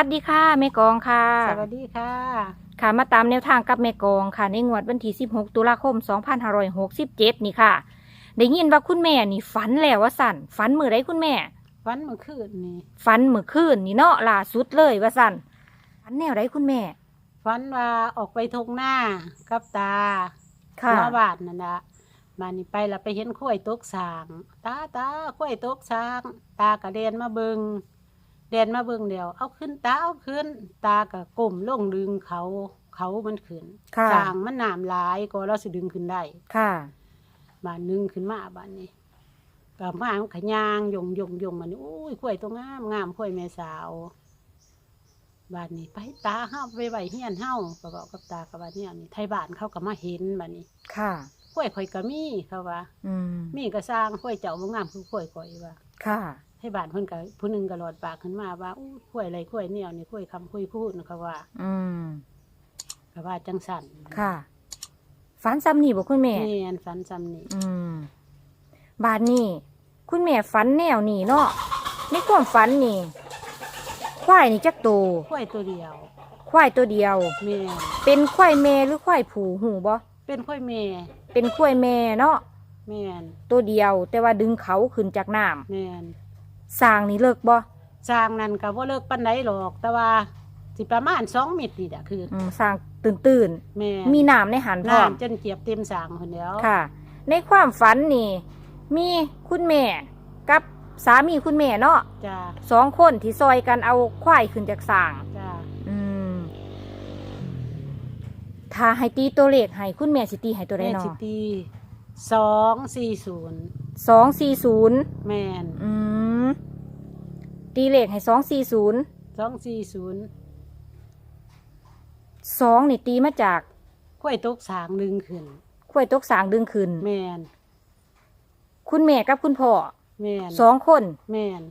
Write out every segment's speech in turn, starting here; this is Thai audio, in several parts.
สวัสดีค่ะแม่กองค่ะ สวัสดีค่ะ ค่ะมาตามแนวทางกับแม่กองค่ะ ในงวดวันที่ 16 ตุลาคม 2567 นี่ค่ะ ได้ยินว่าคุณแม่นี่ฝันแล้วว่าสั่นฝันมือไรคุณแม่วันเมื่อคืนนี่ฝันมือคืนนี่เนาะล่าสุดเลยว่าสั่นฝันแนวไรคุณแม่ฝันว่าออกไปทงหน้ากับตาค่ะหัวบาดนั่นนะมานี่ไปแล้วไปเห็นข้อยตกสาง ตาตาข้อยตกสาง ตากระเด็นมาเบิง เดนมาเบิงเดียว เอาขึ้นตาเอาขึ้น ตากระกลมลงดึงเขาเขามันขึ้นค่ะสางมันหนามหลายก็เราสิดึงขึ้นได้ ค่ะ บานนึงขึ้นมาบานนี้กับมามันขยางยงยงยงมันอุ้ยข้อยตัวงามงามข้อยแม่สาวบานนี้ ไปตาเฮาไปไหวเฮียนเฮาก็บอกกับตากับบ้านเนี่ยนี่ไทยบ้านเขาก็มาเห็นบานนี้ค่ะข้อยข่อยก็มีเขาว่าอืม มีก็สร้างข้อยเจ้าบ่งามคือข้อยข่อยว่า ค่ะ ไทยบ้านเพิ่นก็ผู้หนึงก็หลอดปากขึ้นมาว่าอู้ข้อยอะไรข้อยเนี่ยวนี่ข้อยคำข้อยพูดเขาว่าอืม ก็ว่าจังสั่นค่ะ ฝันซ้ำนี่บอกคุณแม่ แม่นฝันจำนี่อืม บาดนี้ คุณแม่ฝันแนวนี่เนาะในความฝันนี่ ควายนี่จักโตวข้อยตัวเดียวควายตัวเดียว แม่นเป็นควายแม่หรือควายผูหูบ่ เป็นข้อยแม่เป็นควายแม่เนาะ แม่นตัวเดียว แต่ว่าดึงเขาขึ้นจากน้แม่นำ สร้างนี่เลิกบ่สร้างนั่นก็บ่เลิกปานใดหรอก แต่ว่าสิประมาณ2เมตรนี่แหละคืออืมสร้างตื่นตื่นแม่ๆมีน้ำในหันพร้อมน้ำจนเกียบเต็มสางคนเดียวค่ะ ในความฝันนี่ มีคุณแม่กับสามีคุณแม่เนาะจ้าสองคนที่ซอยกันเอาควายขึ้นจากสร้าง จ้าอืมถ้าให้ตีตัวเลขให้คุณแม่สิตีให้ตัวใดแม่เนาะสิตีสองสี่ศูนย์สองสี่ศูนย์แม่นอืม ตีเลขให้สองสี่ศูนย์สองสี่ศูนย์สองนี่ตีมาจากข้อยตกสางดึงขึ้นขวยตกสางดึงขึ้น แม่นคุณแม่กับคุณพ่อแม่นสองคน แม่น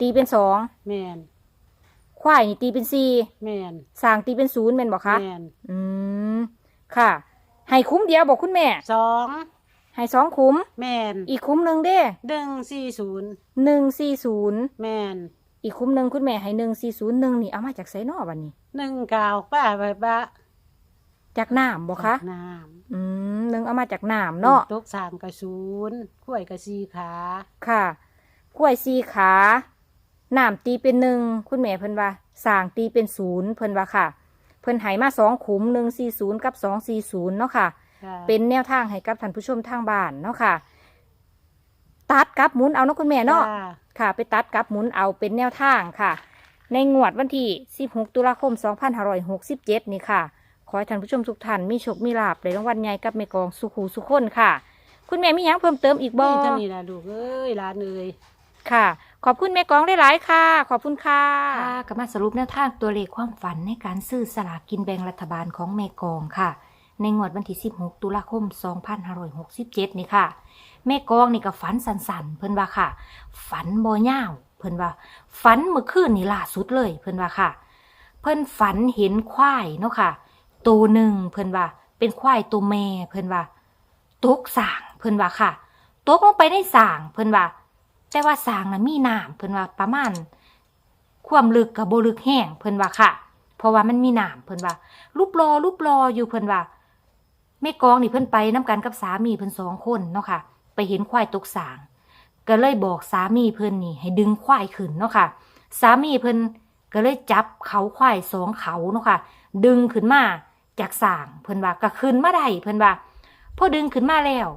ตีเป็นสองแม่นควายนี่ตีเป็นสี่แม่นสางตีเป็นศูนย์เป็นบอกคะแม่นอืมค่ะ ให้คุ้มเดียวบอกคุณแม่สองให้สองคุ้ม แม่นอีกคุ้มหนึ่งเด้ดึงสี่ศูนย์หนึ่งสี่ศูนย์แม่น อีกคุ้มหนึ่งคุณแม่ให้หนึ่งสี่ศูนย์หนึ่งนี่เอามาจากไซนอวันนี้ หนึ่งกาวป้าไปบ้าจากน้ำบอกคะน้อืมหนึ่งเอามาจากน้ำำเนาะตกสางกระศูนย์ข้อยกระสีขาค่ะกล้วยสี่ขาน้ำตีเป็นหนึ่งคุณแม่เพิ่นว่าสร้างตีเป็นศูนย์เพิ่นว่าค่ะ เพิ่นใหายมาสองขุมหนึ่งสี่ศูนย์กับสองสี่ศูนย์เนาะค่ะจ้าเป็นแนวทางให้กับท่านผู้ชมทางบ้านเนาะค่ะ ตัดกับหมุนเอาเนาะคุณแม่เนาะ จ้ ค่ะ ไปตัดกับหมุนเอาเป็นแนวทางค่ะ ในงวดวันที่ 16 ตุลาคม 2567 นี่ค่ะ ขอให้ท่านผู้ชมทุกท่านมีโชคมีลาภในรางวัลใหญ่กับแม่กองสุขหูสุขคนค่ะ คุณแม่มีหยังเพิ่มเติมอีกบ่นี่เท่านี้นะลูกเอ้ยหลานเอ้ยค่ะ ขอบคุณแม่กองได้หลายๆค่ะ ขอบคุณค่ะค่ะก็มาสรุปแนวทางตัวเลขความฝันในการซื้อสลากกินแบ่งรัฐบาลของแม่กองค่ะ ในงวดวันที่ 16 ตุลาคม 2567 นี่ค่ะ แม่กองนี่ก็ฝันสันๆ เพิ่นว่าค่ะ ฝันบ่ยาวเพิ่นว่า ฝันเมื่อคืนนี่ล่าสุดเลย เพิ่นว่าค่ะ เพิ่นฝันเห็นควายเนาะค่ะ ตัวหนึ่งเพิ่นว่า เป็นควายตัวแม่เพิ่นว่าตกสางเพิ่นว่าค่ะตกลงไปในสางเพิ่นว่าแต่ว่าสางน่ะมีน้ำเพิ่นว่าประมาณความลึกกับบ่ลึกแห้งเพิ่นว่าค่ะ เพราะว่ามันมีน้ำเพิ่นว่ารูปรอรูปรออยู่เพิ่นว่า แม่กองนี่เพิ่นไปน้กันกับสามีเพิ่นสองคนเนาะค่ะ ไปเห็นควายตกสาง ก็เลยบอกสามีเพิ่นนี่ให้ดึงควายขึ้นเนาะค่ะ สามีเพิ่นก็เลยจับเขาควายสองเขาเนาะค่ะ ดึงขึ้นมาจากสางเพิ่นว่าก็ขึ้นมาได้เพิ่นว่าพอดึงขึ้นมาแล้ว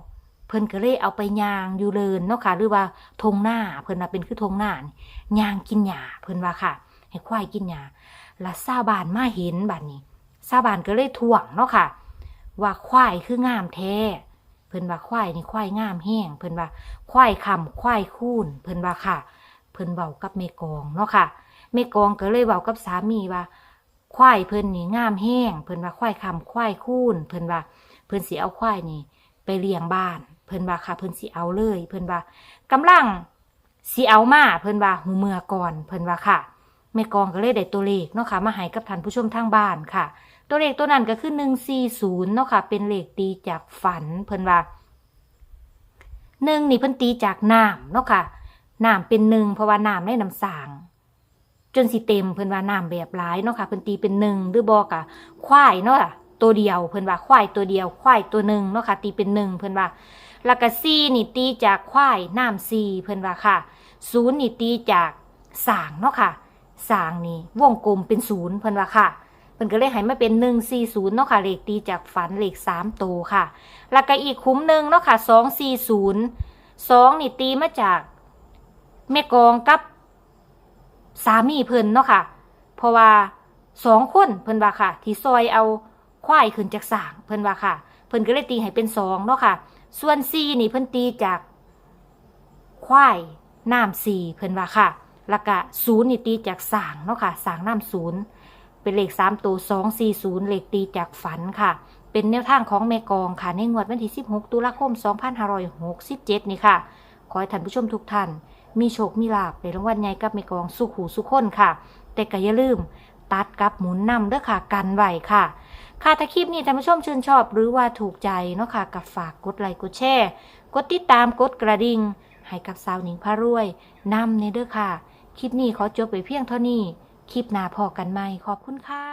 เพิ่นก็เลยเอาไปยางอยู่เลินเนาะค่ะ หรือว่าทงหน้าเพิ่นว่าเป็นคือทงหน้านยางกินหญ้าเพิ่นว่าค่ะ ให้ควายกินหญ้าแล้วซาบานมาเห็นบัดนี้ซาบานก็เลยถ่วงเนาะค่ะ ว่าควายคืองามแท้เพิ่นว่าควายนี่ควายงามแห้งเพิ่นว่าควายคำควายคูนเพิ่นว่าค่ะ เพิ่นเว้ากับเมกองเนาะค่ะเมกองก็เลยเว้ากับสามีว่า ควายเพิ่นนี่งามแห้งเพิ่นว่าควายคำควายคูนเพิ่นว่า เพิ่นสิเอาควายนี่ ไปเลี้ยงบ้าน เพิ่นว่าค่ะ เพิ่นสิเอาเลย เพิ่นว่ากำลังสิเอามาเพิ่นว่าหูเมื่อก่อนเพิ่นว่าค่ะแม่กองก็เลยได้ตัวเลขเนาะค่ะมาให้กับท่านผู้ชมทางบ้านค่ะ ตัวเลขตัวนั้นก็คือหนึ่งสี่ศูนย์เนาะค่ะ เป็นเลขตีจากฝันเพิ่นว่าหนึ่งนี่เพิ่นตีจากน้ำเนาะค่ะน้ำเป็นหนึ่งเพราะว่าน้ำในน้ำสางจนสิเต็มเพิ่นว่าน้ำแบบหลายเนาะค่ะเพิ่นตีเป็นหนึ่งหรือบอกอะควายเนาะตัวเดียวเพิ่นว่าควายตัวเดียว ควายตัวหนึ่งเนาะค่ะ ตีเป็นหนึ่งเพิ่นว่าแล้วก็ซีนี่ตีจากควายน้ำซีเพิ่นว่าค่ะศูนย์นี่ตีจากสางเนาะค่ะสางนี่วงกลมเป็นศูนย์เพิ่นว่าค่ะ พิ่นก็เลยให้มาเป็นหนึ่งสี่ศูนย์เนาะค่ะเลขตีจากฝันเลขสามตัวค่ะ แล้วก็อีกคุ้มหนึ่งเนาะค่ะสองสี่ศูนย์สองนี่ตีมาจากแม่กองกับสามีเพิ่นเนาะค่ะ เพราะว่าสองคนเพิ่นว่าค่ะ ที่ซอยเอาควายขึ้นจากสางเพิ่นว่าค่ะ เพิ่นก็เลยตีให้เป็นสองเนาะค่ะ ส่วนซีนี่เพิ่นตีจากควายน้ำสี่เพิ่นว่าค่ะ แล้วก็ศูนย์นี่ตีจากสางเนาะค่ะสางน้ำศูนย์ เป็นเลขสามตัวสองสี่ศูนย์เลขตีจากฝันค่ะ เป็นแนวทางของแม่กองค่ะ ในงวดวันที่ 16 ตุลาคม 2567 นี่ค่ะ ขอให้ท่านผู้ชมทุกท่าน มีโชคมีลาภในรางวัลใหญ่กับแม่กองสุขหูสุขคนค่ะ แต่ก็อย่าลืม ตัดกับหมุนนำเด้อค่ะกันไว้ค่ะค่ะถ้าคลิปนี้ท่านผู้ชมชื่นชอบหรือว่าถูกใจเนาะค่ะกับฝากกดไลค์กดแชร์กดติดตามกดกระดิ่งให้กับสาวหนิงพารวยนำในเด้อค่ะ คลิปนี้ขอจบไปเพียงเท่านี้ คลิปหน้าพอกันใหม่ขอบคุณค่ะ